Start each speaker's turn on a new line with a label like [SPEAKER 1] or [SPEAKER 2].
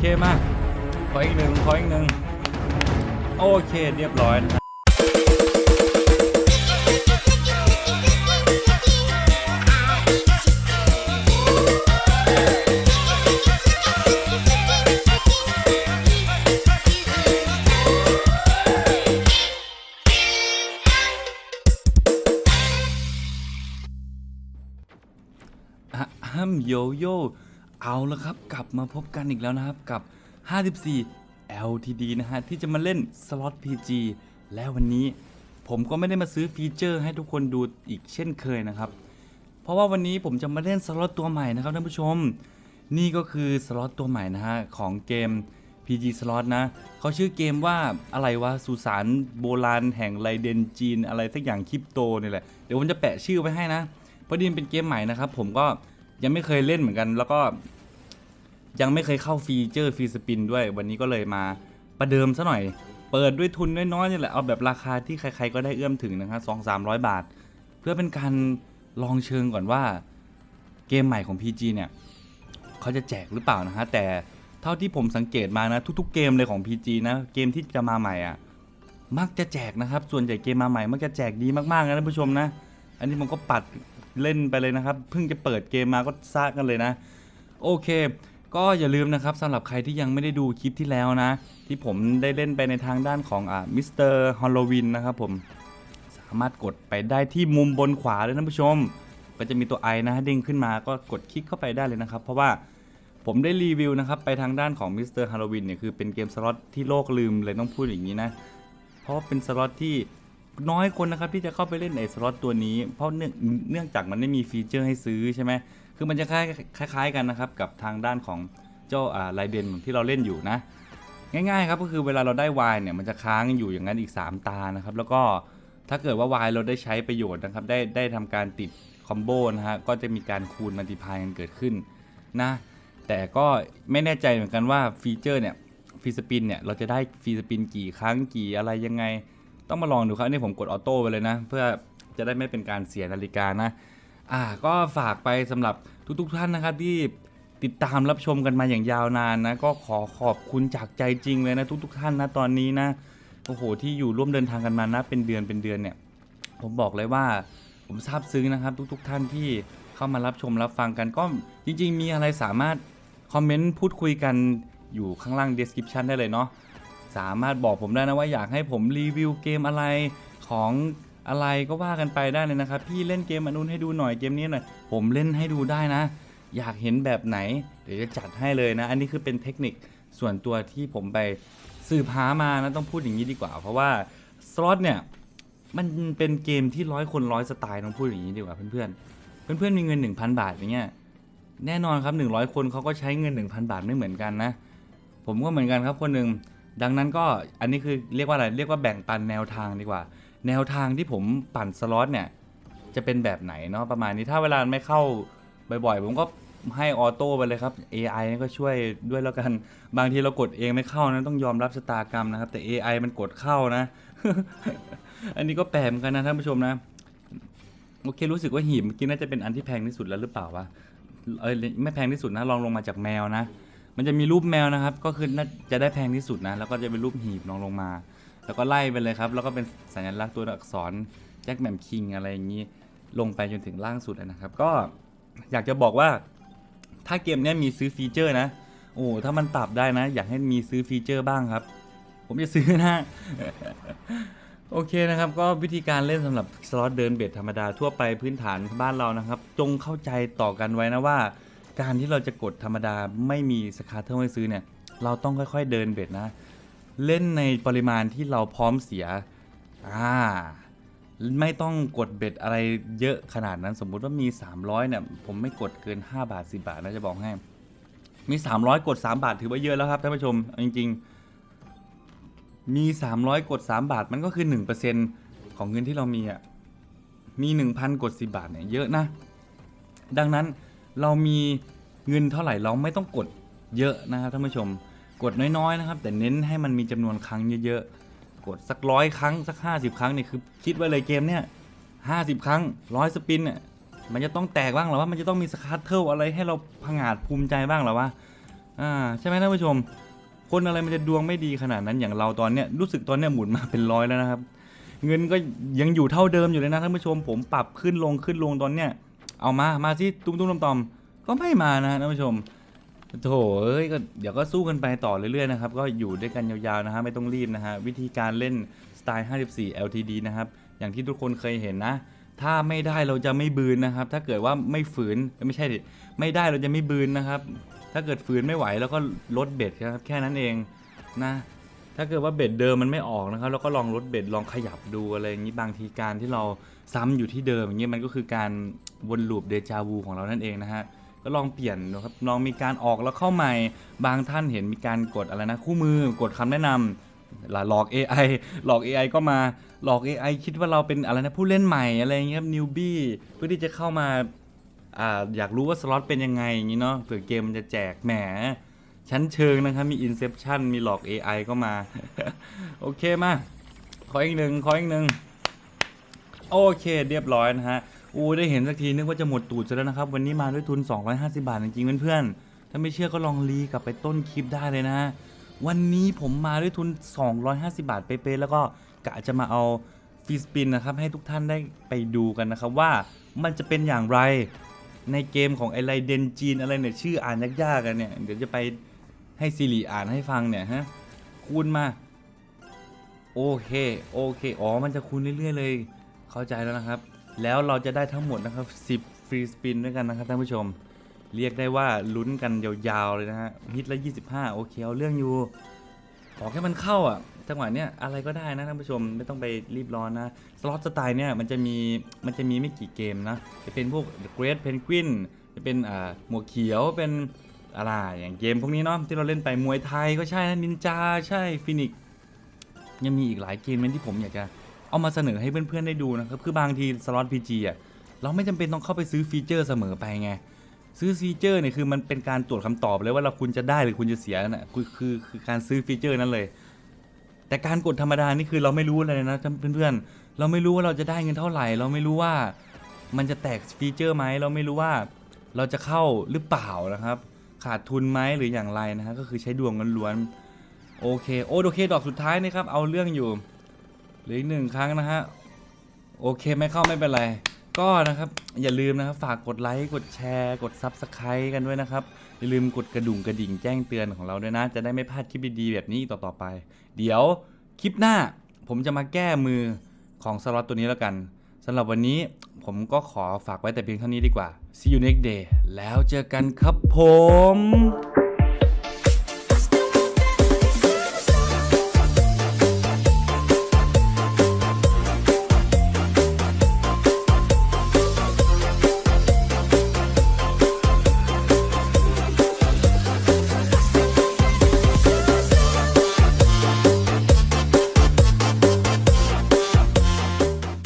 [SPEAKER 1] เคมา ขออีกหนึ่งขออีกหนึ่งโอเคเรียบร้อยนะฮัมโยโย่ เอาละครับ กลับมาพบกันอีกแล้วนะครับกับ 54 LTD นะฮะ ที่จะมาเล่นสล็อต PG และวันนี้ผมก็ไม่ได้มาซื้อฟีเจอร์ให้ทุกคนดูอีกเช่นเคยนะครับ เพราะว่าวันนี้ผมจะมาเล่นสล็อตตัวใหม่นะครับท่านผู้ชม นี่ก็คือสล็อตตัวใหม่นะฮะ ของเกม PG Slot นะเขาชื่อเกมว่าอะไรวะสุสานโบราณแห่งไรเดนจีน อะไรสักอย่างคริปโตนี่แหละ เดี๋ยวผมจะแปะชื่อไว้ให้นะพอดีมันเป็นเกมใหม่นะครับผมก็ ยังไม่เคยเล่นเหมือนกัน แล้วก็ยังไม่เคยเข้าฟีเจอร์ฟรีสปินด้วย วันนี้ก็เลยมาประเดิมซะหน่อย เปิดด้วยทุนน้อยๆนี่แหละ เอาแบบราคาที่ใครๆก็ได้เอื้อมถึงนะครับสองสามร้อยบาท เพื่อเป็นการลองเชิงก่อนว่าเกมใหม่ของ PG เนี่ยเขาจะแจกหรือเปล่านะฮะ แต่เท่าที่ผมสังเกตมานะ ทุกๆเกมเลยของ PG นะ เกมที่จะมาใหม่อะมักจะแจกนะครับ ส่วนใหญ่เกมมาใหม่มักจะแจกดีมากๆนะท่านผู้ชมนะ อันนี้ผมก็ปัด เล่นไปเลยนะครับ เพิ่งจะเปิดเกมมาก็ซากันเลยนะ โอเค ก็อย่าลืมนะครับสำหรับใครที่ยังไม่ได้ดูคลิปที่แล้วนะ ที่ผมได้เล่นไปในทางด้านของอ่ามิสเตอร์ฮอลโลวินนะครับผมสามารถกดไปได้ที่มุมบนขวาเลยท่านผู้ชม ก็จะมีตัวไอนะฮะเด้งขึ้นมาก็กดคลิกเข้าไปได้เลยนะครับ เพราะว่าผมได้รีวิวนะครับไปทางด้านของมิสเตอร์ฮาโลวินเนี่ยคือเป็นเกมสล็อตที่โลกลืมเลยต้องพูดอย่างนี้นะ เพราะเป็นสล็อตที่ น้อยคนนะครับที่จะเข้าไปเล่นในสล็อตตัวนี้ เพราะเนื่องเนื่องจากมันไม่มีฟีเจอร์ให้ซื้อใช่ไหมคือมันจะคล้ายคล้ายกันนะครับกับทางด้านของเจ้าอ่าไลเดนที่เราเล่นอยู่นะ ง่ายๆครับก็คือเวลาเราได้วายเนี่ยมันจะค้างอยู่อย่างนั้นอีก 3 ตานะครับแล้วก็ถ้าเกิดว่าวายเราได้ใช้ประโยชน์นะครับได้ได้ทำการติดคอมโบนะฮะก็จะมีการคูณมัลติพายกันเกิดขึ้นนะแต่ก็ไม่แน่ใจเหมือนกันว่าฟีเจอร์เนี่ยฟีสปินเนี่ยเราจะได้ฟีสปินกี่ครั้งกี่อะไรยังไง ต้องมาลองดูครับอันนี่ผมกดออโต้ไปเลยนะ เพื่อจะได้ไม่เป็นการเสียนาฬิกานะ อ่า ก็ฝากไปสำหรับทุกๆท่านนะครับที่ติดตามรับชมกันมาอย่างยาวนานนะ ก็ขอขอบคุณจากใจจริงเลยนะ ทุก ๆ ท่านนะตอนนี้นะโอ้โหที่อยู่ร่วมเดินทางกันมานะเป็นเดือนเป็นเดือนเนี่ย ผมบอกเลยว่าผมซาบซึ้งนะครับ ทุก ๆ ท่านที่เข้ามารับชมรับฟังกันก็จริง ๆ มีอะไรสามารถคอมเมนต์พูดคุยกันอยู่ข้างล่าง description ได้เลยเนาะ สามารถบอกผมได้นะว่าอยากให้ผมรีวิวเกมอะไรของอะไรก็ว่ากันไปได้เลยนะครับ พี่เล่นเกมอันนู้นให้ดูหน่อยเกมนี้หน่อยผมเล่นให้ดูได้นะ อยากเห็นแบบไหน เดี๋ยวจะจัดให้เลยนะ อันนี้คือเป็นเทคนิคส่วนตัวที่ผมไปสืบหามานะต้องพูดอย่างนี้ดีกว่า เพราะว่าสล็อตเนี่ยมันเป็นเกมที่ร้อยคนร้อยสไตล์ต้องพูดอย่างนี้ดีกว่าเพื่อนๆ เพื่อนๆมีเงิน 1,000 บาทอย่างเงี้ยแน่นอนครับ 100 คนเขาก็ใช้เงิน 1,000 บาทไม่เหมือนกันนะ ผมก็เหมือนกันครับคนหนึ่ง ดังนั้นก็อันนี้คือเรียกว่าอะไรเรียกว่าแบ่งปันแนวทางดีกว่า แนวทางที่ผมปั่นสล็อตเนี่ยจะเป็นแบบไหนเนาะประมาณนี้ถ้าเวลาไม่เข้าบ่อยๆ ผมก็ให้ออโต้ไปเลยครับ AI นี่ก็ช่วยด้วยแล้วกัน บางทีเรากดเองไม่เข้านะต้องยอมรับชะตากรรมนะครับ แต่ AI มันกดเข้านะ อันนี้ก็แปลกเหมือนกันนะท่านผู้ชมนะ โอเครู้สึกว่าหีบเมื่อกี้น่าจะเป็นอันที่แพงที่สุดแล้วหรือเปล่าวะเอยไม่แพงที่สุดนะลองลงมาจากแมวนะ มันจะมีรูปแมวนะครับ ก็คือน่าจะได้แพงที่สุดนะ แล้วก็จะเป็นรูปหีบลองลงมา แล้วก็ไล่ไปเลยครับ แล้วก็เป็นสัญลักษณ์ตัวอักษรแจ็คแหม่มคิงอะไรอย่างนี้ ลงไปจนถึงล่างสุดนะครับ ก็อยากจะบอกว่า ถ้าเกมนี้มีซื้อฟีเจอร์นะ โอ้ ถ้ามันปรับได้นะ อยากให้มีซื้อฟีเจอร์บ้างครับ ผมจะซื้อนะโอเคนะครับก็วิธีการเล่นสำหรับสล็อตเดินเบดธรรมดาทั่วไปพื้นฐานบ้านเรานะครับ จงเข้าใจต่อกันไว้นะว่า การที่เราจะกดธรรมดาไม่มีสคาเทอร์ให้ซื้อเนี่ย เราต้องค่อยๆเดินเบ็ดนะ เล่นในปริมาณที่เราพร้อมเสีย อ่า ไม่ต้องกดเบ็ดอะไรเยอะขนาดนั้น สมมุติว่ามี 300เนี่ย ผมไม่กดเกิน 5 บาท 10 บาทนะจะบอกให้ มี 300 กด 3 บาทถือว่าเยอะแล้วครับท่านผู้ชม จริง ๆ มี 300 กด 3 บาทมันก็คือ 1%ของเงินที่เรามีอะ มี 1,000 กด 10 บาทเนี่ยเยอะนะ ดังนั้น เรามีเงินเท่าไหร่เราไม่ต้องกดเยอะนะครับท่านผู้ชม กดน้อยๆนะครับ แต่เน้นให้มันมีจำนวนครั้งเยอะๆ กดสักร้อยครั้งสัก 50 ครั้งเนี่ยคือคิดไว้เลยเกมเนี่ย50ครั้งร้อยสปินเนี่ยมันจะต้องแตกบ้างหรอว่ามันจะต้องมีสคาร์เทิลอะไรให้เราผงาดภูมิใจบ้างหรอวะอ่าใช่ไหมท่านผู้ชม คนอะไรมันจะดวงไม่ดีขนาดนั้นอย่างเราตอนเนี้ยรู้สึกตอนเนี้ยหมุนมาเป็นร้อยแล้วนะครับ เงินก็ยังอยู่เท่าเดิมอยู่เลยนะท่านผู้ชม ผมปรับขึ้นลงขึ้นลงตอนเนี้ย เอามา มาสิตุ้มตุ้มตอมๆก็ไม่มานะท่านผู้ชมโถเอ้ยก็เดี๋ยวก็สู้กันไปต่อเรื่อยๆนะครับ ก็อยู่ด้วยกันยาวๆนะฮะไม่ต้องรีบนะฮะวิธีการเล่นสไตล์ 54 LTD นะครับ อย่างที่ทุกคนเคยเห็นนะ ถ้าไม่ได้เราจะไม่บืนนะครับ ถ้าเกิดว่าไม่ฝืนไม่ใช่ดิไม่ได้เราจะไม่บืนนะครับ ถ้าเกิดฝืนไม่ไหวแล้วก็ลดเบ็ดครับแค่นั้นเองนะ ถ้าเกิดว่าเบ็ดเดิมมันไม่ออกนะครับแล้วก็ลองลดเบ็ดลองขยับดูอะไรอย่างนี้บางทีการที่เราซ้ำอยู่ที่เดิมอย่างเงี้ยมันก็คือการ วนลูปเดจาวูของเรานั่นเองนะฮะก็ลองเปลี่ยนนะครับลองมีการออกแล้วเข้าใหม่ บางท่านเห็นมีการกดอะไรนะคู่มือกดคำแนะนำหลอก AI หลอก AI ก็มาหลอก AI คิดว่าเราเป็นอะไรนะผู้เล่นใหม่อะไรอย่างเงี้ยครับนิวบี้เพื่อที่จะเข้ามาอ่าอยากรู้ว่าสล็อตเป็นยังไงอย่างนี้เนาะเผื่อเกมมันจะแจกแหมชั้นเชิงนะครับมี Inception มีหลอก AI ก็มา โอเคมา ขออีกหนึ่งขออีกหนึ่งโอเคเรียบร้อยนะฮะ อูได้เห็นสักทีนึกว่าจะหมดตูดซะแล้วนะครับ วันนี้มาด้วยทุน 250 บาทจริงๆเพื่อนๆถ้าไม่เชื่อก็ลองรีกลับไปต้นคลิปได้เลยนะฮะวันนี้ผมมาด้วยทุน 250 บาทเป๊ะๆแล้วก็กะจะมาเอาฟีสปินนะครับให้ทุกท่านได้ไปดูกันนะครับว่ามันจะเป็นอย่างไรในเกมของไอไรเดนจีนอะไรเนี่ยชื่ออ่านยากๆกันเนี่ยเดี๋ยวจะไปให้ซิริอ่านให้ฟังเนี่ยฮะคูณมาโอเคโอเคอ๋อมันจะคูณเรื่อยๆเลย เข้าใจแล้วนะครับ แล้วเราจะได้ทั้งหมดนะครับ 10 ฟรีสปินด้วยกันนะครับท่านผู้ชม เรียกได้ว่าลุ้นกันยาวๆเลยนะฮะฮิตละ 25 โอเคเอาเรื่องอยู่ ขอแค่มันเข้าอะจังหวะเนี้ยอะไรก็ได้นะท่านผู้ชมไม่ต้องไปรีบร้อนนะ สล็อตสไตล์เนี่ยมันจะมีมันจะมีไม่กี่เกมนะ จะเป็นพวก The Great Penguin จะเป็นอ่าหมวกเขียวเป็นอะไรอย่างเกมพวกนี้เนาะที่เราเล่นไปมวยไทยก็ใช่นะนินจาใช่ฟินิกยังมีอีกหลายเกมที่ผมอยากจะ เอามาเสนอให้เพื่อนๆได้ดูนะครับ คือบางทีสล็อต PG อะเราไม่จำเป็นต้องเข้าไปซื้อฟีเจอร์เสมอไปไง ซื้อฟีเจอร์เนี่ยคือมันเป็นการตรวจคำตอบเลยว่าเราคุณจะได้หรือคุณจะเสียนะคือคือคือการซื้อฟีเจอร์นั้นเลย แต่การกดธรรมดานี่คือเราไม่รู้เลยนะเพื่อนๆเราไม่รู้ว่าเราจะได้เงินเท่าไหร่ เราไม่รู้ว่ามันจะแตกฟีเจอร์ไหมเราไม่รู้ว่าเราจะเข้าหรือเปล่านะครับ ขาดทุนไหมหรืออย่างไรนะฮะก็คือใช้ดวงล้วนๆโอเคโอโอเคดอกสุดท้ายนะครับเอาเรื่องอยู่ หลืออีกหนึ่งครั้งนะฮะ โอเคไม่เข้าไม่เป็นไร ก็นะครับอย่าลืมนะครับฝากกดไลค์กดแชร์ กด Subscribe กันด้วยนะครับ อย่าลืมกดกระดุ่งกระดิ่งแจ้งเตือนของเราด้วยนะ จะได้ไม่พลาดคลิปดีๆแบบนี้ต่อๆไป เดี๋ยวคลิปหน้าผมจะมาแก้มือของสล็อตตัวนี้แล้วกันสำหรับวันนี้ผมก็ขอฝากไว้แต่เพียงเท่านี้ดีกว่า see you next day แล้วเจอกันครับผม